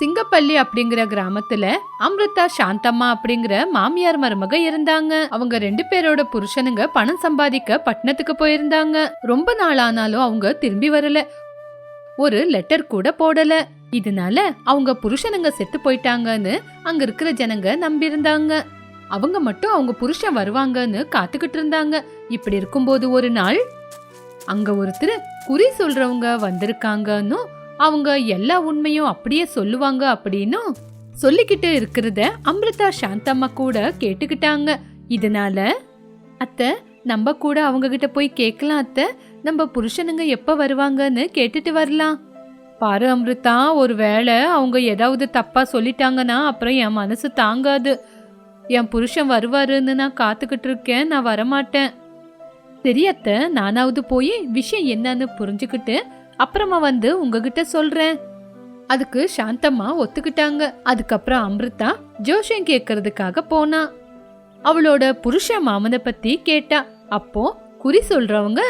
சிங்கப்பள்ளி அப்படிங்கிற கிராமத்துல அமிர்தா சாந்தம்மா அப்படிங்கிற மாமியார் மருமக இருந்தாங்க. அவங்க ரெண்டு பேரோட புருஷனுங்க பணம் சம்பாதிக்க பட்டணத்துக்கு போயிருந்தாங்க. ரொம்ப நாள் ஆனாலும் அவங்க திரும்பி வரல. ஒரு லெட்டர் கூட போடல. இதனால அவங்க புருஷனுங்க செத்து போயிட்டாங்கன்னு அங்க இருக்கிற ஜனங்க நம்பியிருந்தாங்க. அவங்க மட்டும் அவங்க புருஷன் வருவாங்கன்னு காத்துக்கிட்டு இருந்தாங்க. இப்படி இருக்கும்போது ஒரு நாள் அங்க ஒருத்தர் குறி சொல்றவங்க வந்திருக்காங்கன்னு அவங்க எல்லா உண்மையும் அப்படியே சொல்லுவாங்க அப்படின்னும் சொல்லிக்கிட்டு இருக்கிறத அமிர்தா சாந்தம்மா கூட கேட்டுக்கிட்டாங்க. இதனால அத்தை நம்ம கூட அவங்க கிட்ட போய் கேட்கலாம் அத்தை. நம்ம புருஷனுங்க எப்போ வருவாங்கன்னு கேட்டுட்டு வரலாம். பாரு அமிர்தா ஒரு வேளை அவங்க ஏதாவது தப்பா சொல்லிட்டாங்கன்னா அப்புறம் என் மனசு தாங்காது. என் புருஷன் வருவாருன்னு நான் காத்துக்கிட்டு இருக்கேன் நான் வரமாட்டேன். தெரியத்த நானாவது போய் விஷயம் என்னன்னு புரிஞ்சுக்கிட்டு அப்புறமா வந்து உங்ககிட்ட சொல்றேன். அதுக்கு சாந்தம்மா ஒத்துக்கிட்டாங்க. அதுக்கப்புறம் அமிர்தா ஜோஷம் கேட்கறதுக்காக போனா. அவளோட புருஷ மாமனை பத்தி கேட்டா. அப்போ குறி சொல்றவங்க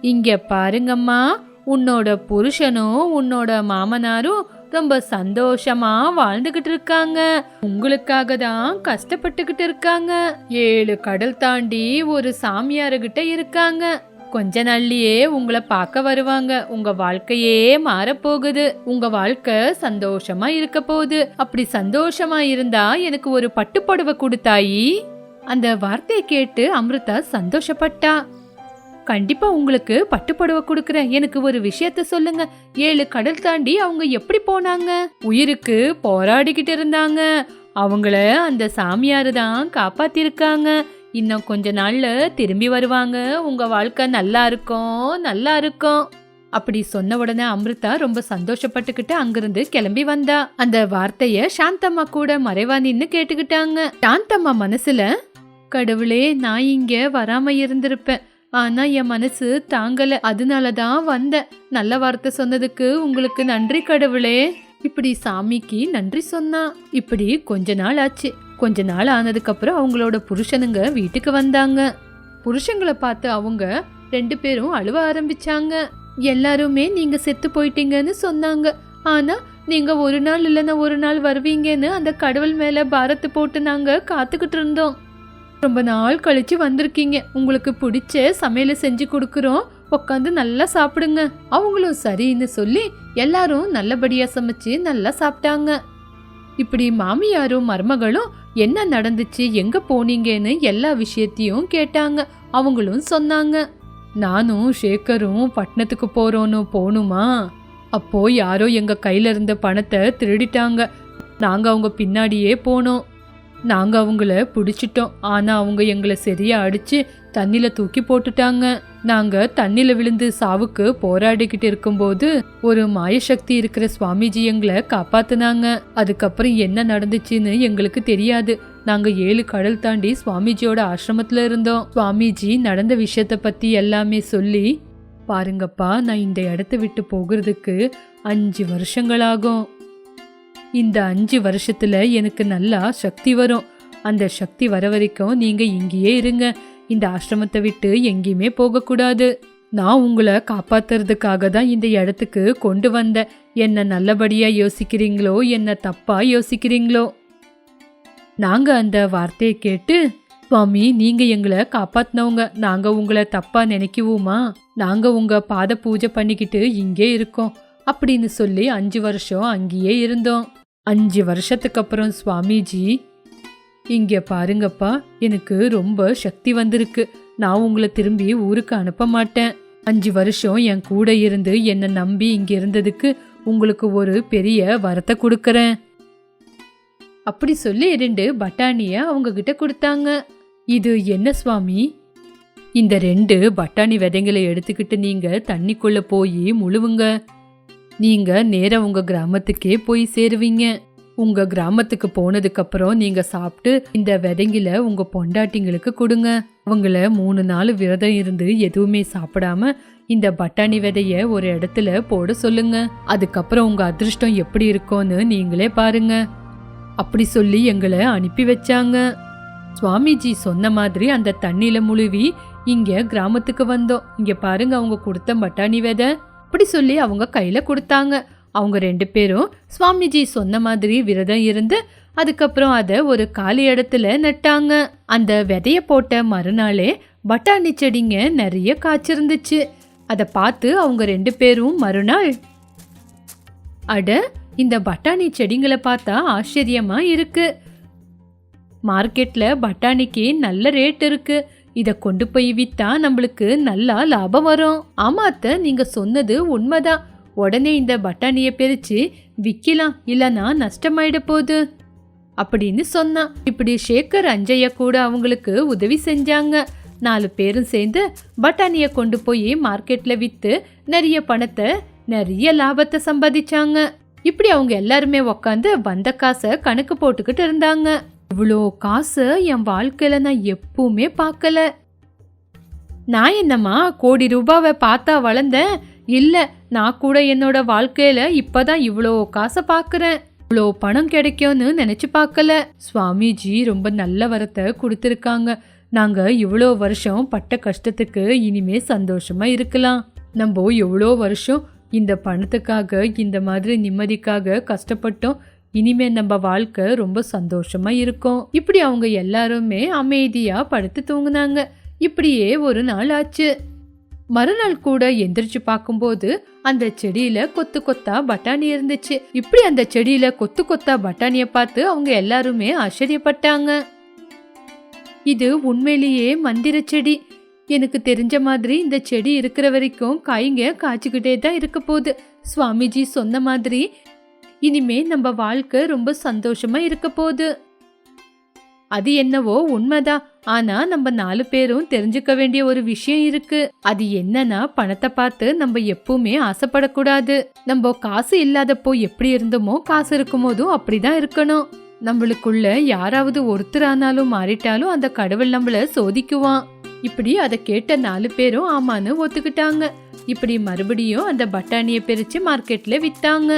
இங்க பாருங்கம்மா உன்னோட புருஷனும் உன்னோட மாமனாரும் ரொம்ப சந்தோஷமா வாழ்ந்துகிட்டு இருக்காங்க. உங்களுக்காக தான் கஷ்டப்பட்டுக்கிட்டு இருக்காங்க. ஏழு கடல் தாண்டி ஒரு சாமியாருகிட்ட இருக்காங்க. கொஞ்ச நாள்லயே உங்களை பார்க்க வருவாங்க. உங்க வாழ்க்கையே மாறப்போகுது. உங்க வாழ்க்கை சந்தோஷமா இருக்க போகுது. அப்படி சந்தோஷமா இருந்தா எனக்கு ஒரு பட்டுப்புடவை கொடுத்தாயி அந்த வார்த்தையை கேட்டு அமிர்தா சந்தோஷப்பட்டா. கண்டிப்பா உங்களுக்கு பட்டுப்புடவை கொடுக்கறேன். எனக்கு ஒரு விஷயத்த சொல்லுங்க. ஏழு கடல் தாண்டி அவங்க எப்படி போனாங்க? உயிருக்கு போராடிக்கிட்டு இருந்தாங்க. அவங்கள அந்த சாமியாரு தான் காப்பாத்திருக்காங்க. இன்னும் கொஞ்ச நாள்ல திரும்பி வருவாங்க. உங்க வாழ்க்கை நல்லா இருக்கும் நல்லா இருக்கும். அப்படி சொன்ன உடனே அமிர்தா ரொம்ப சந்தோஷப்பட்டுக்கிட்டு அங்கிருந்து கிளம்பி வந்தா. அந்த வார்த்தைய சாந்தம்மா கூட மறைவா நின்னு கேட்டுக்கிட்டாங்க. சாந்தம்மா மனசுல கடவுளே நான் இங்க வராம இருந்திருப்பேன். ஆனா என் மனசு தாங்கல. அதனால தான் வந்தேன். நல்ல வார்த்தை சொன்னதுக்கு உங்களுக்கு நன்றி கடவுளே. இப்படி சாமிக்கு நன்றி சொன்னா. இப்படி கொஞ்ச நாள் ஆச்சு. கொஞ்ச நாள் ஆனதுக்கப்புறம் அவங்களோட புருஷனுங்க வீட்டுக்கு வந்தாங்க. புருஷங்களை பார்த்து அவங்க ரெண்டு பேரும் அழுவ ஆரம்பிச்சாங்க. எல்லாருமே நீங்க செத்து போயிட்டீங்கன்னு சொன்னாங்க. ஆனா நீங்க ஒரு நாள் இல்லைன்னா ஒரு நாள் வருவீங்கன்னு அந்த கடவுள் மேல பாரத்தை போட்டு நாங்க காத்துக்கிட்டு இருந்தோம். ரொம்ப நாள் கழிச்சு வந்திருக்கீங்க. உங்களுக்கு பிடிச்ச சமையலை செஞ்சு கொடுக்குறோம். உட்காந்து நல்லா சாப்பிடுங்க. அவங்களும் சரின்னு சொல்லி எல்லாரும் நல்லபடியா சமைச்சு நல்லா சாப்பிட்டாங்க. இப்படி மாமியாரும் மருமகளும் என்ன நடந்துச்சு எங்க போனீங்கன்னு எல்லா விஷயத்தையும் கேட்டாங்க. அவங்களும் சொன்னாங்க நானும் ஷேக்கரும் பட்டணத்துக்கு போறோன்னு போகணுமா அப்போ யாரோ எங்க கையில இருந்த பணத்தை திருடிட்டாங்க. நாங்க அவங்க பின்னாடியே போனோம். நாங்க அவங்கள பிடிச்சிட்டோம். ஆனா அவங்க எங்களை சரியா அடிச்சு தண்ணில தூக்கி போட்டுட்டாங்க. நாங்க தண்ணில விழுந்து சாவுக்கு போராடிக்கிட்டு இருக்கும்போது ஒரு மாயசக்தி இருக்கிற சுவாமிஜி எங்களை காப்பாத்துனாங்க. அதுக்கப்புறம் என்ன நடந்துச்சுன்னு எங்களுக்கு தெரியாது. நாங்க ஏழு கடல் தாண்டி சுவாமிஜியோட ஆசிரமத்துல இருந்தோம். சுவாமிஜி நடந்த விஷயத்த பத்தி எல்லாமே சொல்லி பாருங்கப்பா நான் இந்த இடத்த விட்டு போகிறதுக்கு அஞ்சு வருஷங்களாகும். இந்த அஞ்சு வருஷத்துல எனக்கு நல்லா சக்தி வரும். அந்த சக்தி வர வரைக்கும் நீங்க இங்கேயே இருங்க. இந்த ஆசிரமத்தை விட்டு எங்கேயுமே போகக்கூடாது. நான் உங்களை காப்பாத்துறதுக்காக தான் இந்த இடத்துக்கு கொண்டு வந்தேன் என்ன நல்லபடியா யோசிக்கிறீங்களோ என்ன தப்பா யோசிக்கிறீங்களோ. நாங்க அந்த வார்த்தையை கேட்டு சுவாமி நீங்க எங்களை காப்பாத்தினவங்க. நாங்க உங்களை தப்பா நினைக்குவோமா? நாங்க உங்க பாத பூஜை பண்ணிக்கிட்டு இங்கே இருக்கோம். அப்படின்னு சொல்லி அஞ்சு வருஷம் அங்கேயே இருந்தோம். அஞ்சு வருஷத்துக்கு அப்புறம் சுவாமிஜி இங்கே பாருங்கப்பா எனக்கு ரொம்ப சக்தி வந்திருக்கு. நான் உங்களை திரும்பி ஊருக்கு அனுப்ப மாட்டேன். அஞ்சு வருஷம் என் கூட இருந்து என்னை நம்பி இங்க இருந்ததுக்கு உங்களுக்கு ஒரு பெரிய வரத்தை கொடுக்கறேன். அப்படி சொல்லி ரெண்டு பட்டாணிய அவங்க கிட்ட கொடுத்தாங்க. இது என்ன சுவாமி? இந்த ரெண்டு பட்டாணி விதைங்களை எடுத்துக்கிட்டு நீங்க தண்ணிக்குள்ள போய் முழுவுங்க. நீங்க நேராக உங்க கிராமத்துக்கே போய் சேருவீங்க. உங்க கிராமத்துக்கு போனதுக்கு அப்புறம் நீங்க சாப்பிட்டு இந்த விதைங்கள உங்க பொண்டாட்டிங்களுக்கு கொடுங்க. அவங்கள மூணு நாள் விரதம் இருந்து எதுவுமே சாப்பிடாம இந்த பட்டாணி விதைய ஒரு இடத்துல போட சொல்லுங்க. அதுக்கப்புறம் உங்க அதிர்ஷ்டம் எப்படி இருக்கும்னு நீங்களே பாருங்க. அப்படி சொல்லி எங்களை அனுப்பி வச்சாங்க. சுவாமிஜி சொன்ன மாதிரி அந்த தண்ணியில முழுவி இங்க கிராமத்துக்கு வந்தோம். இங்க பாருங்க அவங்க கொடுத்த பட்டாணி விதை. அப்படி சொல்லி அவங்க கையில கொடுத்தாங்க. அவங்க ரெண்டு பேரும் சுவாமிஜி சொன்ன மாதிரி விரதம் இருந்து அதுக்கப்புறம் அதை ஒரு காலி இடத்துல நட்டாங்க. அந்த விதைய போட்ட மறுநாளே பட்டாணி செடிங்க நிறைய காய்ச்சிருந்துச்சு. அதை பார்த்து அவங்க ரெண்டு பேரும் மறுநாள் அட இந்த பட்டாணி செடிங்களை பார்த்தா ஆச்சரியமா இருக்கு. மார்க்கெட்ல பட்டாணிக்கு நல்ல ரேட் இருக்கு. இதை கொண்டு போய் விற்றா நம்மளுக்கு நல்லா லாபம் வரும். ஆமாத்த நீங்க சொன்னது உண்மைதான். உடனே இந்த பட்டாணியை பிரித்து விற்கலாம் இல்லைன்னா நஷ்டமாயிட போகுது. அப்படின்னு சொன்னான். இப்படி சேகர் அஞ்சையா கூட அவங்களுக்கு உதவி செஞ்சாங்க. நாலு பேரும் சேர்ந்து பட்டாணியை கொண்டு போய் மார்க்கெட்டில் விற்று நிறைய பணத்தை நிறைய லாபத்தை சம்பாதிச்சாங்க. இப்படி அவங்க எல்லாருமே உக்காந்து வந்த காசை கணக்கு போட்டுக்கிட்டு இருந்தாங்க. இவ்வளோ காசு என் வாழ்க்கையில் நான் எப்பவுமே பார்க்கல நான் என்னம்மா கோடி ரூபாவை பார்த்தா வளர்ந்தேன்? இல்லை நான் கூட என்னோட வாழ்க்கையில இப்பதான் இவ்வளோ காசை பார்க்குறேன் இவ்வளோ பணம் கிடைக்கும்னு நினைச்சு பார்க்கல சுவாமிஜி ரொம்ப நல்ல வரத்தை கொடுத்துருக்காங்க. நாங்க இவ்வளோ வருஷம் பட்ட கஷ்டத்துக்கு இனிமே சந்தோஷமா இருக்கலாம். நம்ம எவ்வளோ வருஷம் இந்த பணத்துக்காக இந்த மாதிரி நிம்மதிக்காக கஷ்டப்பட்டோம். இனிமே நம்ம வாழ்க்கை ரொம்ப சந்தோஷமா இருக்கும். இப்படி அவங்க எல்லாருமே அமைதியா படுத்து தூங்குனாங்க. இப்படியே ஒரு நாள் ஆச்சு. மறுநாள் கூட எந்திரிச்சு பார்க்கும்போது அந்த செடியில கொத்து கொத்தா பட்டாணி இருந்துச்சு. இப்படி அந்த செடியில கொத்து கொத்தா பட்டாணிய பார்த்து அவங்க எல்லாருமே ஆச்சரியப்பட்டாங்க. இது உண்மையிலேயே மந்திர செடி. எனக்கு தெரிஞ்ச மாதிரி இந்த செடி இருக்கிற வரைக்கும் காய்ங்க காய்ச்சிக்கிட்டே தான் இருக்க போகுது. சுவாமிஜி சொன்ன மாதிரி இனிமே நம்ம வாழ்க்கை ரொம்ப சந்தோஷமா இருக்க போகுது. அது என்னவோ உண்மைதான். ஆனா நம்ம நாலு பேரும் தெரிஞ்சுக்க வேண்டிய ஒரு விஷயம் இருக்கு. அது என்னன்னா பணத்தை பார்த்து நம்ம எப்பவுமே ஆசைப்படக்கூடாது. நம்ம காசு இல்லாதப்போ எப்படி இருந்தோமோ காசு இருக்கும் போதும் அப்படிதான் இருக்கணும். நம்மளுக்குள்ள யாராவது ஒருத்தர் ஆனாலும் மாறிட்டாலும் அந்த கடவுள் நம்மள சோதிக்குவான். இப்படி அதை கேட்ட நாலு பேரும் ஆமான்னு ஒத்துக்கிட்டாங்க. இப்படி மறுபடியும் அந்த பட்டாணியை பிரிச்சு மார்க்கெட்ல வித்தாங்க.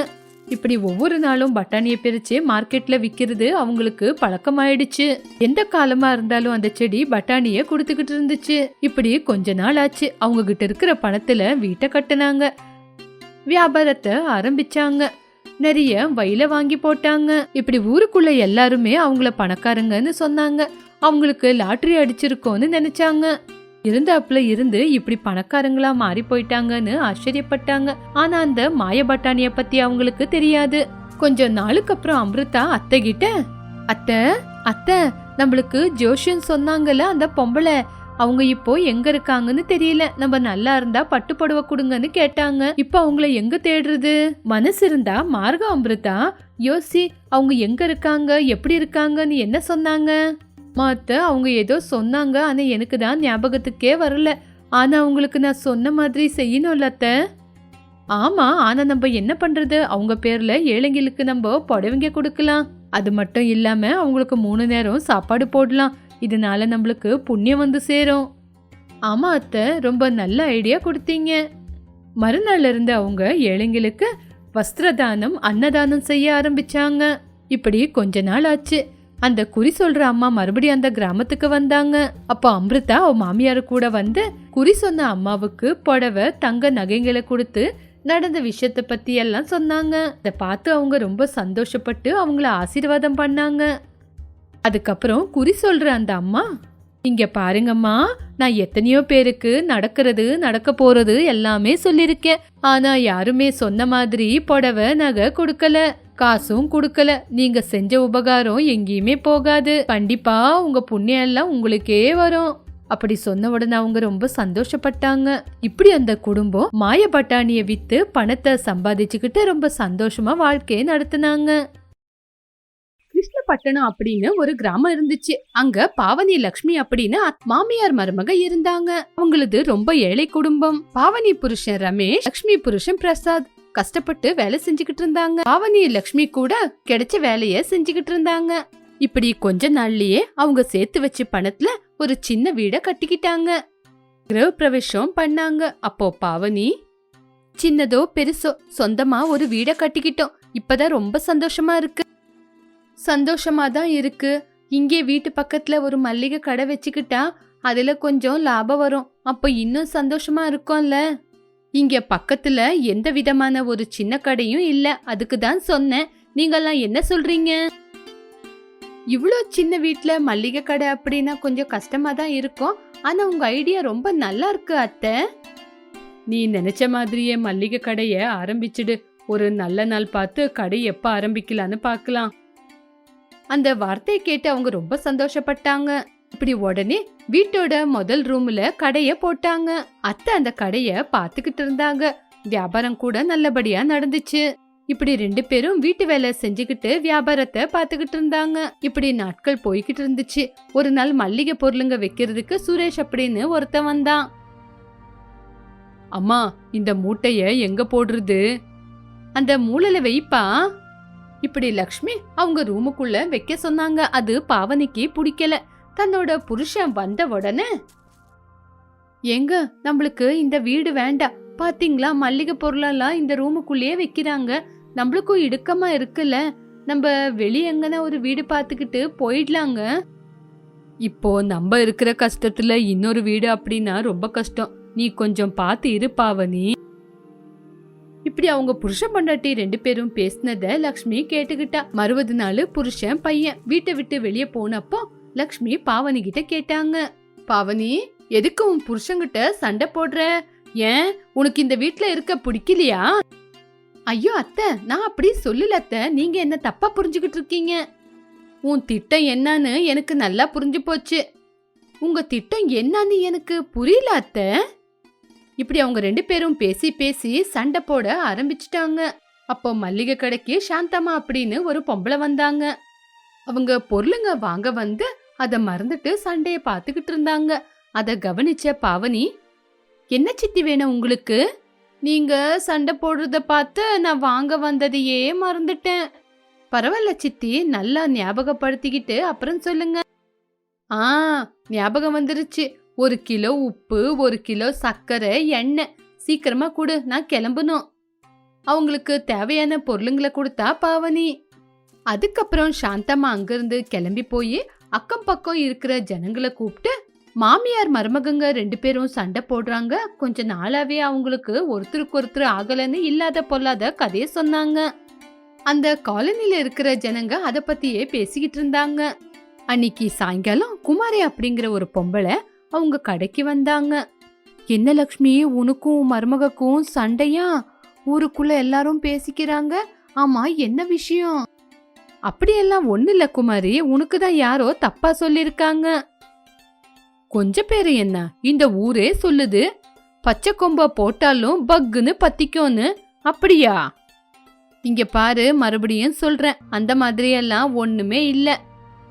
இப்படி ஒவ்வொரு நாளும் பட்டாணியை பிரித்து மார்க்கெட்டில் விற்கிறது அவங்களுக்கு பழக்கமாயிடுச்சு. எந்த காலமாக இருந்தாலும் அந்த செடி பட்டாணியை கொடுத்துக்கிட்டு இருந்துச்சு. இப்படி கொஞ்ச நாள் ஆச்சு. அவங்க கிட்ட இருக்கிற பணத்தில் வீட்டை கட்டினாங்க. வியாபாரத்தை ஆரம்பிச்சாங்க. நிறைய வயல வாங்கி போட்டாங்க. இப்படி ஊருக்குள்ள எல்லாருமே அவங்கள பணக்காரங்கன்னு சொன்னாங்க. அவங்களுக்கு லாட்ரி அடிச்சிருக்கோன்னு நினைச்சாங்க. இருந்தாப்புல இருந்து இப்படி பணக்காரங்களா மாறி போயிட்டாங்கன்னு ஆச்சரியப்பட்டாங்க. ஆனா அந்த மாய பட்டாணிய பத்தி அவங்களுக்கு தெரியாது. கொஞ்ச நாளுக்கு அப்புறம் அமிர்தா அத்தை கிட்ட அத்தை அத்தை நம்மளுக்கு ஜோஷியன் சொன்னாங்கல்ல அந்த பொம்பளை அவங்க இப்போ எங்க இருக்காங்கன்னு தெரியல. நம்ம நல்லா இருந்தா பட்டு புடவை கொடுங்கன்னு கேட்டாங்க. இப்போ அவங்கள எங்க தேடுறது? மனசு இருந்தா மார்க அமிர்தா. யோசி அவங்க எங்க இருக்காங்க எப்படி இருக்காங்கன்னு என்ன சொன்னாங்க? மாத்த அவங்க ஏதோ சொன்னாங்க ஆனால் எனக்கு தான் ஞாபகத்துக்கே வரல. ஆனால் அவங்களுக்கு நான் சொன்ன மாதிரி செய்யணும்ல அத்தை. ஆமாம் ஆனால் நம்ம என்ன பண்ணுறது அவங்க பேரில் ஏழைங்களுக்கு நம்ம புடவைங்க கொடுக்கலாம். அது மட்டும் இல்லாமல் அவங்களுக்கு மூணு நேரம் சாப்பாடு போடலாம். இதனால நம்மளுக்கு புண்ணியம் வந்து சேரும். ஆமாம் அத்தை ரொம்ப நல்ல ஐடியா கொடுத்தீங்க. மறுநாள்ல இருந்து அவங்க ஏழைங்களுக்கு வஸ்திரதானம் அன்னதானம் செய்ய ஆரம்பிச்சாங்க. இப்படி கொஞ்ச நாள் ஆச்சு. அந்த குறி சொல்ற அம்மா மறுபடியும் அந்த கிராமத்துக்கு வந்தாங்க. அப்போ அம்ருதா அவ மாமியார் கூட வந்து குறி சொன்ன அம்மாவுக்கு புடவை தங்க நகைங்களை கொடுத்து நடந்த விஷயத்த பத்தி எல்லாம் சொன்னாங்க. அதை பார்த்து அவங்க ரொம்ப சந்தோஷப்பட்டு அவங்கள ஆசீர்வாதம் பண்ணாங்க. அதுக்கப்புறம் குறி சொல்ற அந்த அம்மா இங்க பாருங்கம்மா நான் எத்தனையோ பேருக்கு நடக்கிறது நடக்க போறது எல்லாமே சொல்லியிருக்கேன். ஆனா யாருமே சொன்ன மாதிரி புடவை நகை கொடுக்கல. காசும் கொடுக்கல. நீங்க செஞ்ச உபகாரம் எங்கேயுமே போகாது. கண்டிப்பா உங்க புண்ணியம் எல்லாம் உங்களுக்கே வரும். அப்படி சொன்ன உடனே அவங்க ரொம்ப சந்தோஷப்பட்டாங்க. இப்படி அந்த குடும்பம் மாய பட்டாணிய வித்து பணத்தை சம்பாதிச்சுக்கிட்டு ரொம்ப சந்தோஷமா வாழ்க்கையை நடத்தினாங்க. கிருஷ்ணபட்டணம் அப்படின்னு ஒரு கிராமம் இருந்துச்சு. அங்க பாவனி லக்ஷ்மி அப்படின்னு மாமியார் மருமக இருந்தாங்க. அவங்களது ரொம்ப ஏழை குடும்பம். பாவனி புருஷன் ரமேஷ் லக்ஷ்மி புருஷன் பிரசாத். கஷ்டப்பட்டு வேலை செஞ்சுக்கிட்டு இருந்தாங்க. பாவனி லக்ஷ்மி கூட கிடைச்ச வேலைய செஞ்சுக்கிட்டு இருந்தாங்க. இப்படி கொஞ்ச நாள்லயே அவங்க சேர்த்து வச்ச பணத்துல ஒரு சின்ன வீட கட்டிக்கிட்டாங்க. கிரக பிரவேசம் பண்ணாங்க. அப்போ பாவனி சின்னதோ பெருசோ சொந்தமா ஒரு வீட கட்டிக்கிட்டோம். இப்பதான் ரொம்ப சந்தோஷமா இருக்கு. சந்தோஷமா தான் இருக்கு. இங்கே வீட்டு பக்கத்துல ஒரு மல்லிகை கடை வச்சுக்கிட்டா அதுல கொஞ்சம் லாபம் வரும். அப்போ இன்னும் சந்தோஷமா இருக்கும்ல. இங்க பக்கத்துல எந்த விதமான ஒரு சின்ன கடையும் இல்ல. அதுக்கு தான் சொன்னேன். நீங்கெல்லாம் என்ன சொல்றீங்க? இவ்வளோ சின்ன வீட்டில் மல்லிகை கடை அப்படின்னா கொஞ்சம் கஷ்டமாக தான் இருக்கும். ஆனால் உங்கள் ஐடியா ரொம்ப நல்லா இருக்கு அத்தை. நீ நினச்ச மாதிரியே மல்லிகை கடையை ஆரம்பிச்சிடு. ஒரு நல்ல நாள் பார்த்து கடை எப்போ ஆரம்பிக்கலான்னு பார்க்கலாம். அந்த வார்த்தையை கேட்டு அவங்க ரொம்ப சந்தோஷப்பட்டாங்க. இப்படி உடனே வீட்டோட முதல் ரூம்ல கடைய போட்டாங்க. அத்தை அந்த கடைய பாத்துக்கிட்டு இருந்தாங்க. வியாபாரம் கூட நல்லபடியா நடந்துச்சு. இப்படி ரெண்டு பேரும் வீட்டு வேலை செஞ்சுக்கிட்டு வியாபாரத்தை பாத்துக்கிட்டு இருந்தாங்க. இப்படி நாட்கள் போய்கிட்டு இருந்துச்சு. ஒரு நாள் மல்லிகை பொருளுங்க வைக்கிறதுக்கு சுரேஷ் அப்படின்னு ஒருத்தன் வந்தான். அம்மா இந்த மூட்டைய எங்க போடுறது? அந்த மூலையில வைப்பா. இப்படி லக்ஷ்மி அவங்க ரூமுக்குள்ள வைக்க சொன்னாங்க. அது பாவனிக்கு பிடிக்கல. தன்னோட புருஷன் வந்த உடனே எங்க? நம்மளுக்கு இந்த வீடு வேண்டாம். பாத்தீங்களா? மல்லிகை பொருளெல்லாம் இந்த ரூமுக்குள்ளேயே வைக்கிறாங்க. நம்மளுக்கும் இடுக்கமா இருக்குல்ல. நம்ம வெளியே எங்கனா ஒரு வீடு பார்த்துக்கிட்டு போயிடலாங்க. இப்போ நம்ம இருக்கிற கஷ்டத்துல இன்னொரு வீடு அப்படின்னா ரொம்ப கஷ்டம். நீ கொஞ்சம் பார்த்து இருப்பாவ நீ இப்படி அவங்க புருஷன் பொண்டாட்டி ரெண்டு பேரும் பேசினத லக்ஷ்மி கேட்டுக்கிட்டா. மறுபது நாள் புருஷன் பையன் வீட்டை விட்டு வெளியே போனப்போ லக்ஷ்மி பாவனி கிட்ட கேட்டாங்க. பாவனி எதுக்கு உன் புருஷங்கிட்ட சண்டை போடுற? ஏன்? உனக்கு இந்த வீட்ல இருக்க பிடிக்கலையா? ஐயோ அத்தை நான் அப்படி சொல்லல அத்தை. நீங்க என்ன தப்பா புரிஞ்சுக்கிட்டு இருக்கீங்க? உன் திட்டம் என்னன்னு எனக்கு நல்லா புரிஞ்சு போச்சு. உங்க திட்டம் என்னன்னு எனக்கு புரியல அத்தை. இப்படி அவங்க ரெண்டு பேரும் பேசி பேசி சண்டை போட ஆரம்பிச்சிட்டாங்க. அப்போ மல்லிகை கடைக்கு சாந்தம்மா அப்படின்னு ஒரு பொம்பளை வந்தாங்க. அவங்க பொருளுங்க வாங்க வந்து அதை மறந்துட்டு சண்டைய பார்த்துக்கிட்டு இருந்தாங்க. அதை கவனிச்ச பாவனி என்ன சித்தி வேணும் உங்களுக்கு? நீங்க சண்டை போடுறத பார்த்து நான் வாங்க வந்ததையே மறந்துட்டேன். பரவாயில்ல சித்தி நல்லா ஞாபகப்படுத்திக்கிட்டு அப்புறம் சொல்லுங்க. ஆ ஞாபகம் வந்துருச்சு. ஒரு கிலோ உப்பு ஒரு கிலோ சர்க்கரை எண்ணெய். சீக்கிரமா கொடு நான் கிளம்பணும். அவங்களுக்கு தேவையான பொருளுங்களை கொடுத்தா பாவனி. அதுக்கப்புறம் சாந்தம்மா அங்கிருந்து கிளம்பி போய் அக்கம் பக்கம் இருக்கிற ஜனங்களை கூப்பிட்டு மாமியார் மருமகங்க ரெண்டு பேரும் சண்டை போடுறாங்க. கொஞ்ச நாளாவே அவங்களுக்கு ஒருத்தருக்கு ஒருத்தர் ஆகலன்னு இல்லாத பொல்லாத கதையை சொன்னாங்க. அந்த காலனில இருக்கிற ஜனங்க அதை பத்தியே பேசிக்கிட்டு இருந்தாங்க. அன்னைக்கு சாயங்காலம் குமாரி அப்படிங்கிற ஒரு பொம்பளை அவங்க கடைக்கு வந்தாங்க. என்ன லக்ஷ்மி உனக்கும் மருமகக்கும் சண்டையா? ஊருக்குள்ள எல்லாரும் பேசிக்கிறாங்க. ஆமா என்ன விஷயம்? அப்படியெல்லாம் ஒண்ணு இல்ல குமாரி. உனக்கு தான் யாரோ தப்பா சொல்லிருக்காங்க கொஞ்ச பேரு என்ன? இந்த ஊரே சொல்லுது. பச்சை கொம்ப போட்டாலும் பக்குன்னு பத்திக்கும்னு. அப்படியா? இங்க பாரு மறுபடியும் சொல்றேன். அந்த மாதிரியெல்லாம் ஒண்ணுமே இல்ல.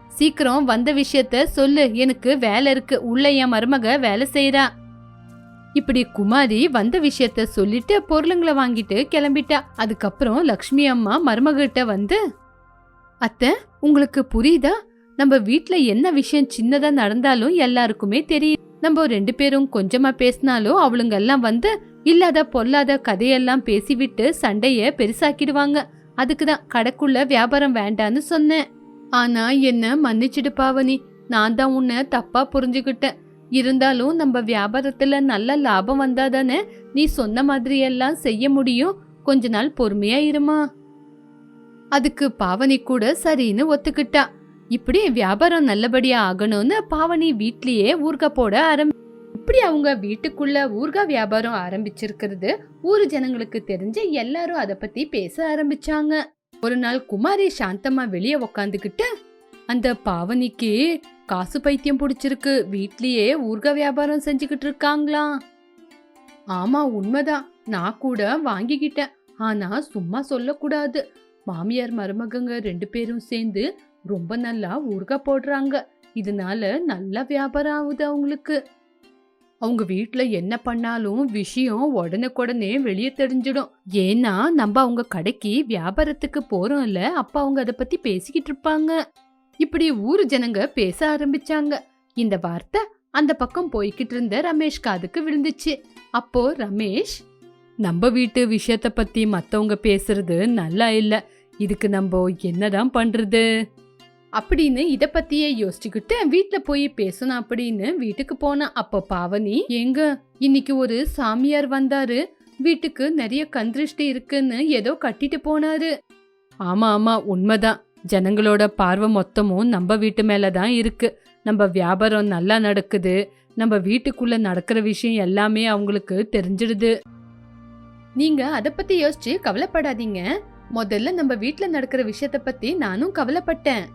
சீக்கிரம் வந்த விஷயத்த சொல்லு. எனக்கு வேலை இருக்கு. உள்ள என் மருமக வேலை செய்யறா இப்படி குமாரி வந்த விஷயத்த சொல்லிட்டு பொருளுங்களை வாங்கிட்டு கிளம்பிட்டா. அதுக்கப்புறம் லக்ஷ்மி அம்மா மருமகிட்ட வந்து அத்தை உங்களுக்கு புரியுதா? நம்ம வீட்ல என்ன விஷயம் சின்னதா நடந்தாலும் எல்லாருக்குமே தெரியும். நம்ம ரெண்டு பேரும் கொஞ்சமா பேசினாலும் அவளுங்க எல்லாம் வந்து இல்லாத பொல்லாத கதையெல்லாம் பேசிவிட்டு சண்டைய பெருசாக்கிடுவாங்க. அதுக்குதான் கடைக்குள்ள வியாபாரம் வேண்டான்னு சொன்னேன். ஆனா என்ன மன்னிச்சிடு பாவனி நான் தான் உன்னை தப்பா புரிஞ்சுக்கிட்டேன் இருந்தாலும் நம்ம வியாபாரத்துல நல்ல லாபம் வந்தாதானே நீ சொன்ன மாதிரி எல்லாம் செய்ய முடியும். கொஞ்ச நாள் பொறுமையா இருமா. அதுக்கு பாவனி கூட சரின்னு ஒத்துக்கிட்டா. இப்படி வியாபாரம் நல்லபடியா ஆகணும்னு பாவனி வீட்லயே ஊர்கா போட ஆரம்பி இப்படி அவங்க வீட்டுக்குள்ள ஊர்கா வியாபாரம் ஆரம்பிச்சிருக்கிறது ஊர் ஜனங்களுக்கு தெரிஞ்சு எல்லாரும் அதை பத்தி பேச ஆரம்பிச்சாங்க. ஒரு நாள் குமாரி சாந்தம்மா வெளியே உக்காந்துக்கிட்டு அந்த பாவனிக்கு காசு பைத்தியம் பிடிச்சிருக்கு வீட்லயே ஊர்கா வியாபாரம் செஞ்சுக்கிட்டு இருக்காங்களா ஆமா உண்மைதான். நான் கூட வாங்கிக்கிட்டேன். ஆனா சும்மா சொல்லக்கூடாது. மாமியார் மருமகங்க ரெண்டு பேரும் சேர்ந்து ரொம்ப நல்லா ஊர்கா போடுறாங்க. இதனால நல்ல வியாபாரம் ஆகுது அவங்களுக்கு. அவங்க வீட்டில் என்ன பண்ணாலும் விஷயம் உடனுக்குடனே வெளியே தெரிஞ்சிடும். ஏன்னா நம்ம அவங்க கடைக்கு வியாபாரத்துக்கு போகிறோம்ல அப்ப அவங்க அதை பத்தி பேசிக்கிட்டு இருப்பாங்க. இப்படி ஊர் ஜனங்க பேச ஆரம்பிச்சாங்க. இந்த வார்த்தை அந்த பக்கம் போய்கிட்டு இருந்த ரமேஷ் காதுக்கு விழுந்துச்சு. அப்போ ரமேஷ் நம்ம வீட்டு விஷயத்த பத்தி மத்தவங்க பேசுறது நல்லா இல்லை. இதுக்கு நம்ம என்னதான் பண்றது? அப்படின்னு இத பத்தியே யோசிச்சுக்கிட்டு வீட்டில் போய் பேசணும் அப்படின்னு வீட்டுக்கு போன. அப்போ பாவனி எங்க இன்னைக்கு ஒரு சாமியார் வந்தாரு. வீட்டுக்கு நிறைய கந்திருஷ்டி இருக்குன்னு ஏதோ கட்டிட்டு போனாரு. ஆமா ஆமா உண்மைதான். ஜனங்களோட பார்வை மொத்தமும் நம்ம வீட்டு மேல தான் இருக்கு. நம்ம வியாபாரம் நல்லா நடக்குது. நம்ம வீட்டுக்குள்ள நடக்கிற விஷயம் எல்லாமே அவங்களுக்கு தெரிஞ்சிடுது. நீங்க அதை பத்தி யோசிச்சு கவலைப்படாதீங்க. முதல்ல நம்ம வீட்ல நடக்கிற விஷயத்த பத்தி நானும் கவலைப்பட்டேன்.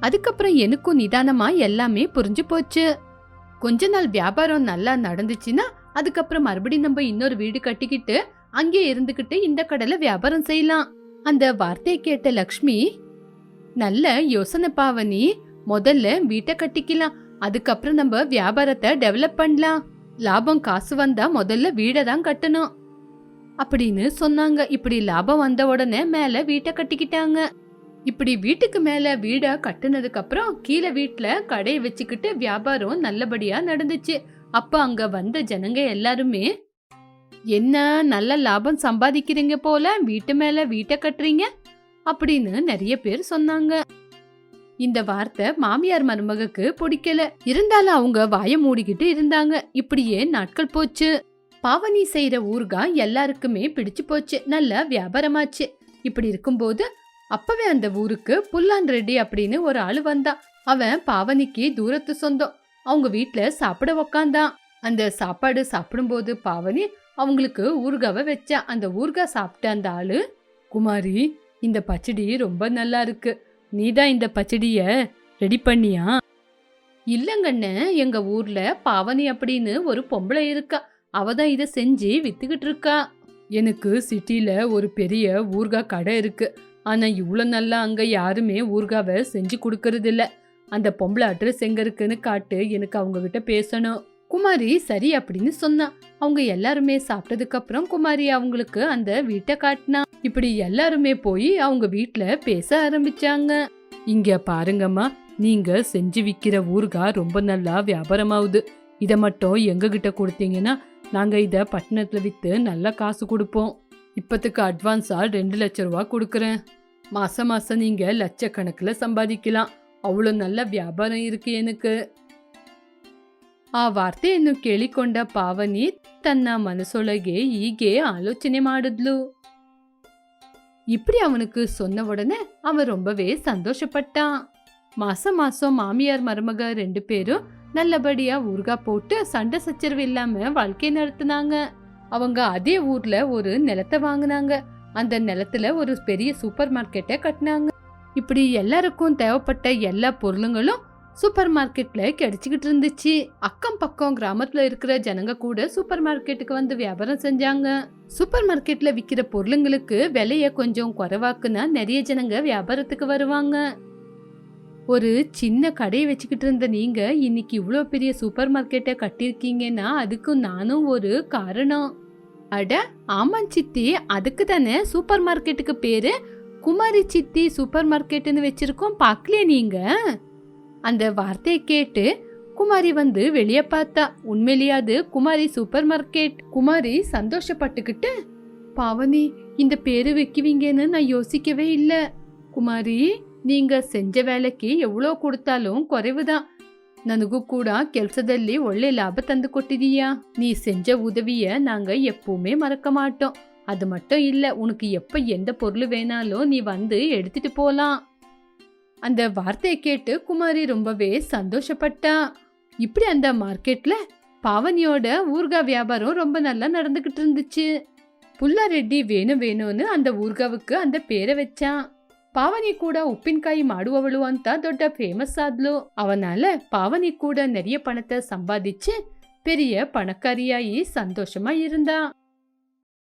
அதுக்கப்புறம் எனக்கும் நிதானமா எல்லாமே புரிஞ்சு போச்சு. கொஞ்ச நாள் வியாபாரம் நல்லா நடந்துச்சுன்னா அதுக்கப்புறம் மறுபடியும் நம்ம இன்னொரு வீடு கட்டிக்கிட்டு அங்கே இருந்துகிட்டு இந்த கடலை வியாபாரம் செய்யலாம். அந்த வார்த்தையை கேட்ட லக்ஷ்மி நல்ல யோசனை பாவனி முதல்ல வீட்டை கட்டிக்கலாம் அதுக்கப்புறம் நம்ம வியாபாரத்தை டெவலப் பண்ணலாம். லாபம் காசு வந்தா முதல்ல வீடை தான் கட்டணும். அப்படின்னு சொன்னாங்க. இப்படி லாபம் வந்த உடனே மேல வீட்டை கட்டிக்கிட்டாங்க. இப்படி வீட்டுக்கு மேல வீடை கட்டுனதுக்கு அப்புறம் கீழே வீட்டுல கடையை வச்சுக்கிட்டு வியாபாரம் நல்லபடியா நடந்துச்சு. அப்ப அங்க வந்த ஜனங்க எல்லாருமே என்ன நல்ல லாபம் சம்பாதிக்கிறீங்க போல? வீட்டு மேல வீட்டை கட்டுறீங்க? அப்படின்னு நிறைய பேர் சொன்னாங்க. இந்த வார்த்தை மாமியார் மருமகக்கு பிடிக்கல. இருந்தாலும் அவங்க வாய மூடிக்கிட்டு இருந்தாங்க. இப்படியே நாட்கள் போச்சு. பாவனி செய்யற ஊர்கா எல்லாருக்குமே பிடிச்சு போச்சு. நல்ல வியாபாரமாச்சு. இப்படி இருக்கும்போது அப்பவே அந்த ஊருக்கு புல்லான் ரெட்டி அப்படின்னு ஒரு ஆளு வந்தான் அவன் பாவனிக்கு தூரத்து சொந்தம். அவங்க வீட்டில் சாப்பிட உக்காந்தான். அந்த சாப்பாடு சாப்பிடும்போது பாவனி அவங்களுக்கு ஊறுகாவை வச்சா. அந்த ஊறுகாய் சாப்பிட்ட அந்த ஆளு குமாரி இந்த பச்சடி ரொம்ப நல்லா இருக்கு. நீதான் இந்த பச்சடிய ரெடி பண்ணியா? இல்லங்கண்ணே எங்க ஊர்ல பாவனி அப்படின்னு ஒரு பொம்பளை இருக்கா. அவ தான் இதை செஞ்சு வித்துக்கிட்டு இருக்கா எனக்கு சிட்டியில ஒரு பெரிய ஊர்கா கடை இருக்கு. ஆனா இவ்வளோ நல்லா அங்க யாருமே ஊர்காவை செஞ்சு கொடுக்கறது இல்ல அந்த பொம்பளை அட்ரஸ் எங்க இருக்குன்னு காட்டு எனக்கு அவங்க கிட்ட பேசணும். குமாரி சரி அப்படின்னு சொன்னா. அவங்க எல்லாருமே சாப்பிட்டதுக்கு அப்புறம் குமாரி அவங்களுக்கு அந்த வீட்டை காட்டினா. இப்படி எல்லாருமே போய் அவங்க வீட்டுல பேச ஆரம்பிச்சாங்க. இங்க பாருங்கம்மா நீங்க செஞ்சு விக்கிற ஊர்கா ரொம்ப நல்லா வியாபாரமாகுது இதை மட்டும் எங்ககிட்ட கொடுத்தீங்கன்னா நாங்க இத பட்டணத்துல வித்து நல்ல காசு கொடுப்போம் இப்பத்துக்கு அட்வான்ஸா ரெண்டு லட்ச ரூபா கொடுக்குறேன் மாசம் மாசம் நீங்க லட்சக்கணக்குல சம்பாதிக்கலாம் அவ்வளோ நல்ல வியாபாரம் இருக்கு எனக்கு ಆ ವಾರ್ತೆಯನ್ನು ಕೇಳಿಕೊಂಡ ಪಾವನಿ ತನ್ನ ಮನಸೊಳಗೆ ಹೀಗೆ ಆಲೋಚನೆ ಮಾಡಿದ್ಲು இப்படி அவனுக்கு சொன்ன உடனே அவன் ரொம்பவே சந்தோஷப்பட்டான் மாசம் மாசம் மாமியார் மருமக ரெண்டு பேரும் நல்லபடியாக ஊறுகாய் போட்டு சண்டை சச்சரவு இல்லாமல் வாழ்க்கை நடத்துனாங்க. அவங்க அதே ஊரில் ஒரு நிலத்தை வாங்கினாங்க. அந்த நிலத்துல ஒரு பெரிய சூப்பர் மார்க்கெட்டை கட்டினாங்க. இப்படி எல்லாருக்கும் தேவைப்பட்ட எல்லா பொருளுங்களும் சூப்பர் மார்க்கெட்டில் கிடச்சிக்கிட்டு இருந்துச்சு. அக்கம் பக்கம் கிராமத்தில் இருக்கிற ஜனங்க கூட சூப்பர் மார்க்கெட்டுக்கு வந்து வியாபாரம் செஞ்சாங்க. சூப்பர் மார்க்கெட்டில் விற்கிற பொருளுங்களுக்கு விலையை கொஞ்சம் குறைவாக்குனா நிறைய ஜனங்க வியாபாரத்துக்கு வருவாங்க. ஒரு சின்ன கடையை வச்சுக்கிட்டு இருந்த நீங்க இன்னைக்கு இவ்வளோ பெரிய சூப்பர் மார்க்கெட்டை கட்டியிருக்கீங்கன்னா அதுக்கு நானும் ஒரு காரணம். அட ஆமாம் சித்தி அதுக்கு தானே சூப்பர் மார்க்கெட்டுக்கு பேரு? குமாரி சித்தி சூப்பர் மார்க்கெட்டுன்னு வச்சிருக்கோம் பார்க்கலையே நீங்க? அந்த வார்த்தையை கேட்டு குமாரி வந்து வெளியே பார்த்தா உண்மையிலேயாவது குமாரி சூப்பர் மார்க்கெட் குமாரி சந்தோஷப்பட்டுக்கிட்டு பாவனி இந்த பேரு வைக்குவீங்கன்னு நான் யோசிக்கவே இல்லை. குமாரி நீங்க செஞ்ச ವೇಳೆಗೆ ಎವಳೋ ಕೊಡ್ತಾಲೂ ಕೊರೆವುದಾ ನನಗೂ கூட ಕೆಲಸದಲ್ಲಿ ಒಳ್ಳೆ லாபம் தந்து ಕೊಟ್ಟಿದೀಯಾ நீ செஞ்ச உதவிய நாங்க எப்பவுமே மறக்க மாட்டோம். அது மட்டும் இல்லை உனக்கு எப்போ எந்த பொருள் வேணாலும் நீ வந்து எடுத்துட்டு போலாம். அந்த வார்த்தையை கேட்டு குமாரி ரொம்பவே சந்தோஷப்பட்டா. இப்படி அந்த மார்க்கெட்ல பாவனியோட ஊர்கா வியாபாரம் ரொம்ப நல்லா நடந்துகிட்டு இருந்துச்சு. புல்லாரெட்டி வேணும் வேணும்னு அந்த ஊர்காவுக்கு அந்த பேரை வச்சான். ಪಾವನಿ ಕೂಡ ಉಪ್ಪಿನಕಾಯಿ ಮಾಡುವವಳು ಅಂತ ದೊಡ್ಡ ಫೇಮಸ್ ಆದ್ಲು. அவனால பாவனி கூட நிறைய பணத்தை சம்பாதிச்சு பெரிய பணக்காரியாயி சந்தோஷமா இருந்தான்